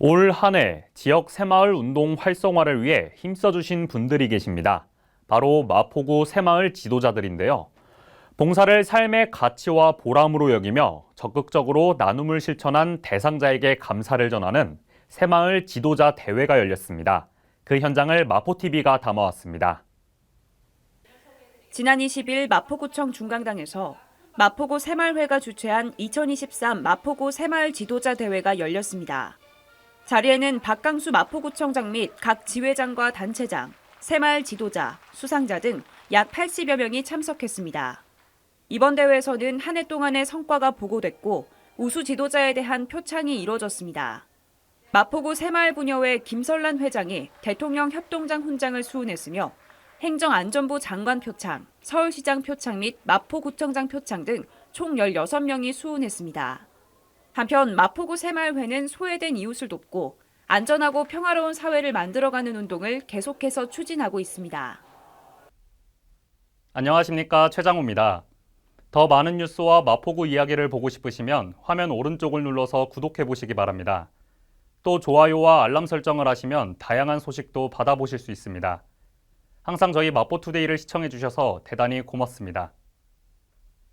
올 한 해 지역 새마을 운동 활성화를 위해 힘써주신 분들이 계십니다. 바로 마포구 새마을 지도자들인데요. 봉사를 삶의 가치와 보람으로 여기며 적극적으로 나눔을 실천한 대상자에게 감사를 전하는 새마을 지도자 대회가 열렸습니다. 그 현장을 마포TV가 담아왔습니다. 지난 20일 마포구청 중강당에서 마포구 새마을회가 주최한 2023 마포구 새마을 지도자 대회가 열렸습니다. 자리에는 박강수 마포구청장 및 각 지회장과 단체장, 새마을 지도자, 수상자 등 약 80여 명이 참석했습니다. 이번 대회에서는 한 해 동안의 성과가 보고됐고 우수 지도자에 대한 표창이 이뤄졌습니다. 마포구 새마을부녀회 김설란 회장이 대통령 협동장 훈장을 수훈했으며 행정안전부 장관 표창, 서울시장 표창 및 마포구청장 표창 등 총 16명이 수훈했습니다. 한편 마포구 새마을회는 소외된 이웃을 돕고 안전하고 평화로운 사회를 만들어가는 운동을 계속해서 추진하고 있습니다. 안녕하십니까 최장우입니다. 더 많은 뉴스와 마포구 이야기를 보고 싶으시면 화면 오른쪽을 눌러서 구독해 보시기 바랍니다. 또 좋아요와 알람 설정을 하시면 다양한 소식도 받아보실 수 있습니다. 항상 저희 마포투데이를 시청해 주셔서 대단히 고맙습니다.